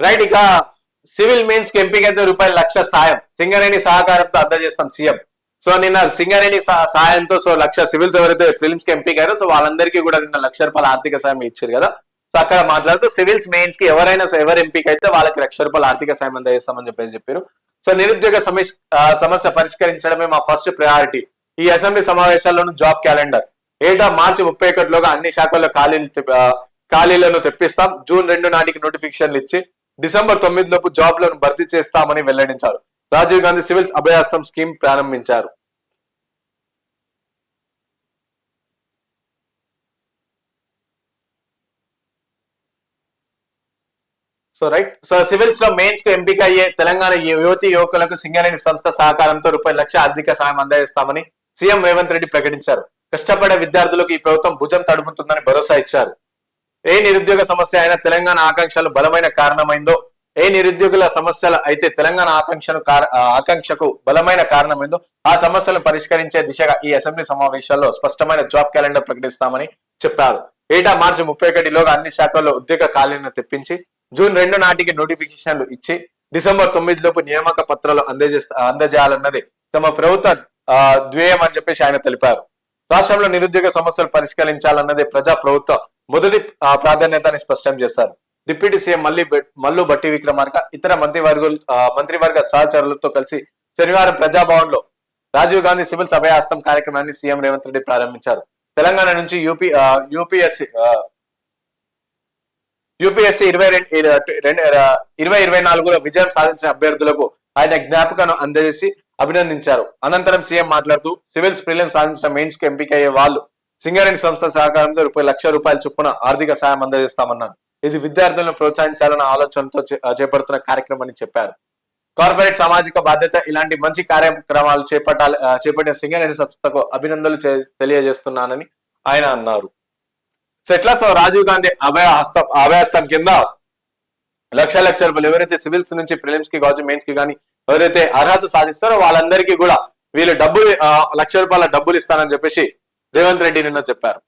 Right ఇక civil మెయిన్స్కి ఎంపికైతే రూపాయలు లక్ష సాయం. సింగరేణి సహకారంతో అందజేస్తాం సీఎం. సో నిన్న సింగరేణి సహ- సాయంతో సో లక్ష సివిల్స్ ఎవరైతే ఫిల్మ్స్కి ఎంపికారో సో వాళ్ళందరికీ కూడా నిన్న లక్ష రూపాయల ఆర్థిక సాయం ఇచ్చారు కదా. సో అక్కడ మాట్లాడుతూ సివిల్స్ మెయిన్స్కి ఎవరైనా సరే ఎవరు ఎంపిక అయితే వాళ్ళకి లక్ష రూపాయల ఆర్థిక సాయం అందజేస్తామని చెప్పేసి చెప్పారు. సో నిరుద్యోగ సమస్య ఆ, సమస్య పరిష్కరించడమే మా ఫస్ట్ ప్రయారిటీ ఈ అసెంబ్లీ సమావేశాల్లోనూ జాబ్ క్యాలెండర్. ఏటా మార్చి ముప్పై ఒకటిలోగా అన్ని శాఖల్లో ఖాళీలు ఖాళీలను తెప్పిస్తాం. జూన్ రెండు నాటికి నోటిఫికేషన్లు ఇచ్చి డిసెంబర్ తొమ్మిది లోపు జాబ్లను భర్తీ చేస్తామని వెల్లడించారు. రాజీవ్ గాంధీ సివిల్స్ అభయాస్తం స్కీమ్ ప్రారంభించారు. సో రైట్ సో సివిల్స్లో మెయిన్స్కు ఎంపిక అయ్యే తెలంగాణ యువతి యువకులకు సింగరేణి సంస్థ సహకారంతో రూపాయి లక్ష ఆర్థిక సాయం అందజేస్తామని సీఎం రేవంత్ రెడ్డి ప్రకటించారు. కష్టపడే విద్యార్థులకు ఈ ప్రభుత్వం భుజం తడుముతుందని భరోసా ఇచ్చారు. ఏ నిరుద్యోగ సమస్య అయినా తెలంగాణ ఆకాంక్షలు బలమైన కారణమైందో ఏ నిరుద్యోగుల సమస్యలు అయితే తెలంగాణ ఆకాంక్షను ఆకాంక్షకు బలమైన కారణమైందో ఆ సమస్యలను పరిష్కరించే దిశగా ఈ అసెంబ్లీ సమావేశాల్లో స్పష్టమైన జాబ్ క్యాలెండర్ ప్రకటిస్తామని చెప్పారు. ఏటా మార్చి ముప్పై ఒకటిలోగా అన్ని శాఖల్లో ఉద్యోగ ఖాళీలను తెప్పించి జూన్ రెండు నాటికి నోటిఫికేషన్లు ఇచ్చి డిసెంబర్ తొమ్మిది లోపు నియామక పత్రాలు అందజేస్తా అందజేయాలన్నది తమ ప్రభుత్వ ఆ, ధ్యేయం అని చెప్పేసి ఆయన తెలిపారు. రాష్ట్రంలో నిరుద్యోగ సమస్యలు పరిష్కరించాలన్నదే ప్రజా ప్రభుత్వ మొదటి ప్రాధాన్యతని స్పష్టం చేశారు. డిప్యూటీ సీఎం మల్లి మల్లు బట్టి విక్రమార్క ఇతర మంత్రివర్గ మంత్రివర్గ సహచరులతో కలిసి శనివారం ప్రజాభవన్లో రాజీవ్ గాంధీ సివిల్ సభయాస్తం కార్యక్రమాన్ని సీఎం రేవంత్ రెడ్డి ప్రారంభించారు. తెలంగాణ నుంచి యూపీ ఆ, యూపీఎస్సీ యూపీఎస్సీ ఇరవై రెండు ఇరవై ఇరవై నాలుగులో విజయం సాధించిన అభ్యర్థులకు ఆయన జ్ఞాపకను అందజేసి అభినందించారు. అనంతరం సీఎం మాట్లాడుతూ సివిల్స్ ప్రిలియం సాధించిన మెయిన్స్కు ఎంపిక అయ్యే వాళ్ళు సింగరేణి సంస్థ సహకారంతో రూపాయి లక్ష రూపాయల చొప్పున ఆర్థిక సాయం అందజేస్తామన్నారు ఇది విద్యార్థులను ప్రోత్సహించాలన్న ఆలోచనతో చేపడుతున్న కార్యక్రమం అని చెప్పారు. కార్పొరేట్ సామాజిక బాధ్యత ఇలాంటి మంచి కార్యక్రమాలు చేపట్టాలి చేపట్టిన సింగరేణి సంస్థకు అభినందనలు తెలియజేస్తున్నానని ఆయన అన్నారు. సెట్లస్ రాజీవ్ గాంధీ అభయ హస్తం అభయహస్తం కింద లక్ష లక్ష రూపాయలు ఎవరైతే సివిల్స్ నుంచి ప్రిలిమ్స్కి కావచ్చు మెయిన్స్కి కానీ ఎవరైతే అర్హత సాధిస్తారో వాళ్ళందరికీ కూడా వీళ్ళు డబ్బులు లక్ష రూపాయల డబ్బులు ఇస్తానని చెప్పేసి రేవంత్ రెడ్డి నిన్న చెప్పారు.